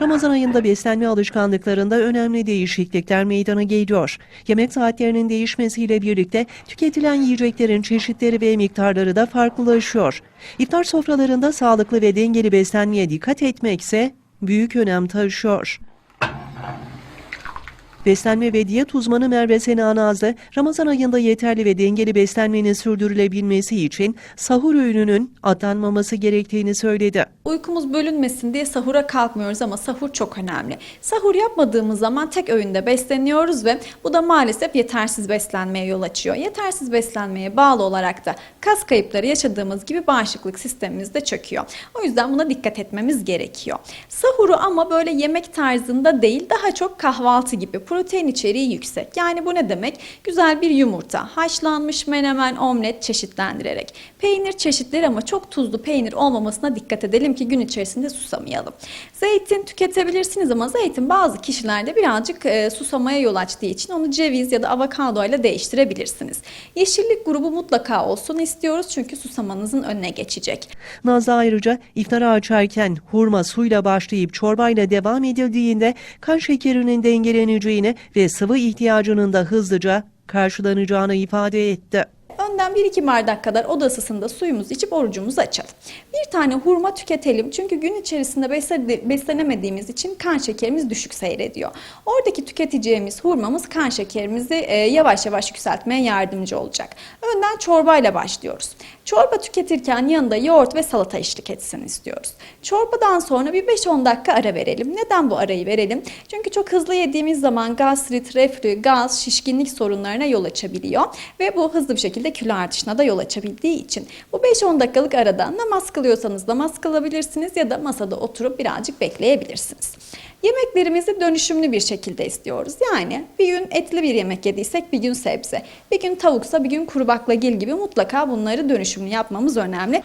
Ramazan ayında beslenme alışkanlıklarında önemli değişiklikler meydana geliyor. Yemek saatlerinin değişmesiyle birlikte tüketilen yiyeceklerin çeşitleri ve miktarları da farklılaşıyor. İftar sofralarında sağlıklı ve dengeli beslenmeye dikkat etmekse büyük önem taşıyor. Beslenme ve diyet uzmanı Merve Sena Nazlı, Ramazan ayında yeterli ve dengeli beslenmenin sürdürülebilmesi için sahur öğününün atlanmaması gerektiğini söyledi. Uykumuz bölünmesin diye sahura kalkmıyoruz ama sahur çok önemli. Sahur yapmadığımız zaman tek öğünde besleniyoruz ve bu da maalesef yetersiz beslenmeye yol açıyor. Yetersiz beslenmeye bağlı olarak da kas kayıpları yaşadığımız gibi bağışıklık sistemimiz de çöküyor. O yüzden buna dikkat etmemiz gerekiyor. Sahuru ama böyle yemek tarzında değil daha çok kahvaltı gibi protein içeriği yüksek. Yani bu ne demek? Güzel bir yumurta, haşlanmış menemen, omlet çeşitlendirerek. Peynir çeşitleri ama çok tuzlu peynir olmamasına dikkat edelim ki gün içerisinde susamayalım. Zeytin tüketebilirsiniz ama zeytin bazı kişilerde birazcık e, susamaya yol açtığı için onu ceviz ya da avokado ile değiştirebilirsiniz. Yeşillik grubu mutlaka olsun istiyoruz çünkü susamanızın önüne geçecek. Nazlı ayrıca iftara açarken hurma suyla başlayıp çorbayla devam edildiğinde kan şekerinin dengeleneceğini ve sıvı ihtiyacının da hızlıca karşılanacağını ifade etti. Önden 1-2 bardak kadar oda ısısında suyumuzu içip orucumuzu açalım. Bir tane hurma tüketelim çünkü gün içerisinde besle- beslenemediğimiz için kan şekerimiz düşük seyrediyor. Oradaki tüketeceğimiz hurmamız kan şekerimizi e, yavaş yavaş yükseltmeye yardımcı olacak. Önden çorbayla başlıyoruz. Çorba tüketirken yanında yoğurt ve salata eşlik etsin istiyoruz. Çorbadan sonra bir 5-10 dakika ara verelim. Neden bu arayı verelim? Çünkü çok hızlı yediğimiz zaman gastrit, reflü, gaz, şişkinlik sorunlarına yol açabiliyor. Ve bu hızlı bir şekilde kilo artışına da yol açabildiği için. Bu 5-10 dakikalık arada namaz kılıyorsanız namaz kılabilirsiniz ya da masada oturup birazcık bekleyebilirsiniz. Yemeklerimizi dönüşümlü bir şekilde istiyoruz. Yani bir gün etli bir yemek yediysek bir gün sebze, bir gün tavuksa bir gün kuru baklagil gibi mutlaka bunları dönüşümlü yapmamız önemli.